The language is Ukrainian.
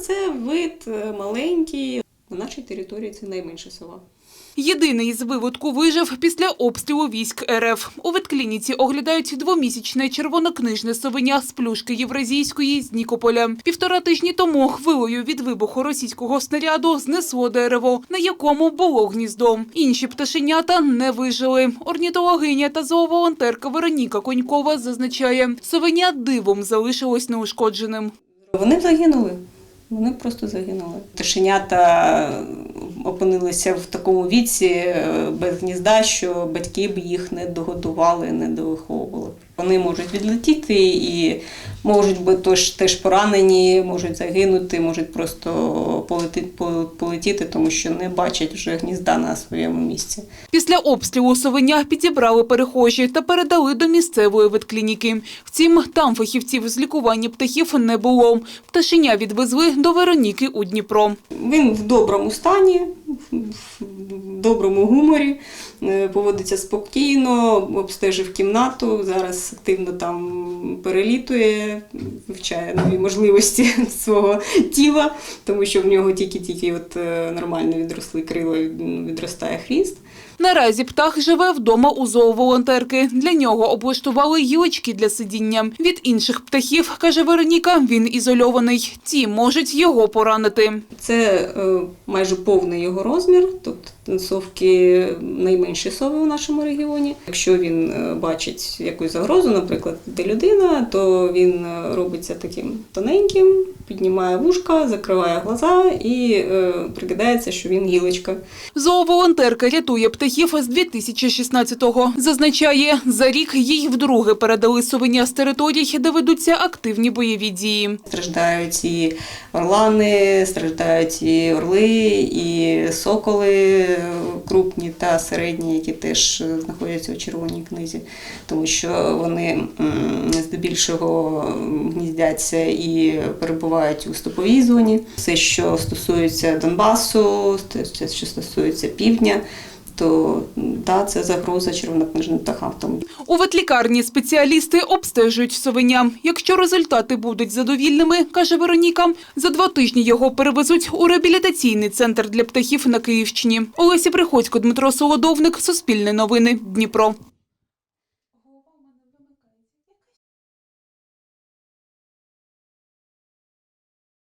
це вид е, маленький. На нашій території це найменша сова. Єдиний з виводку вижив після обстрілу військ РФ. У ветклініці оглядають двомісячне червонокнижне совеня з плюшки Євразійської з Нікополя. Півтора тижні тому хвилею від вибуху російського снаряду знесло дерево, на якому було гніздо. Інші пташенята не вижили. Орнітологиня та зооволонтерка Вероніка Конькова зазначає, совеня дивом залишилось неушкодженим. Вони загинули. Вони просто загинули. Тишенята опинилися в такому віці е, без гнізда, що батьки б їх не догодували, не довиховували. Вони можуть відлетіти і можуть бути теж, поранені, можуть загинути, можуть просто полетіти, тому що не бачать вже гнізда на своєму місці. Після обстрілу совеня підібрали перехожі та передали до місцевої ветклініки. Втім, там фахівців з лікування птахів не було. Пташеня відвезли до Вероніки у Дніпро. Він в доброму стані, в доброму гуморі, поводиться спокійно, обстежив кімнату, зараз активно там перелітує, вивчає нові можливості свого тіла, тому що в нього тільки-тільки от е, нормально відросли крила, ну, відростає хвіст. Наразі птах живе вдома у зооволонтерки. Для нього облаштували гілочки для сидіння. Від інших птахів, каже Вероніка, він ізольований. Ті можуть його поранити. Це е, майже повний його розмір, тобто совки найменші сови у нашому регіоні. Якщо він е, бачить якусь загрозу, наприклад, де людина, то він е, робиться таким тоненьким, піднімає вушка, закриває глаза і е, прикидається, що він гілочка. Зооволонтерка рятує птахів з 2016-го. Зазначає, за рік їй вдруге передали совеня з територій, де ведуться активні бойові дії. Страждають і орлани, страждають і орли, і соколи крупні та середні, які теж знаходяться у червоній книзі, тому що вони здебільшого гніздяться і перебувають у стоповій зоні. Все, що стосується Донбасу, те, що стосується півдня. То да, це загроза червонокнижним птахам. У ветлікарні спеціалісти обстежують совеня. Якщо результати будуть задовільними, каже Вероніка, за два тижні його перевезуть у реабілітаційний центр для птахів на Київщині. Олеся Приходько, Дмитро Солодовник, Суспільне новини, Дніпро.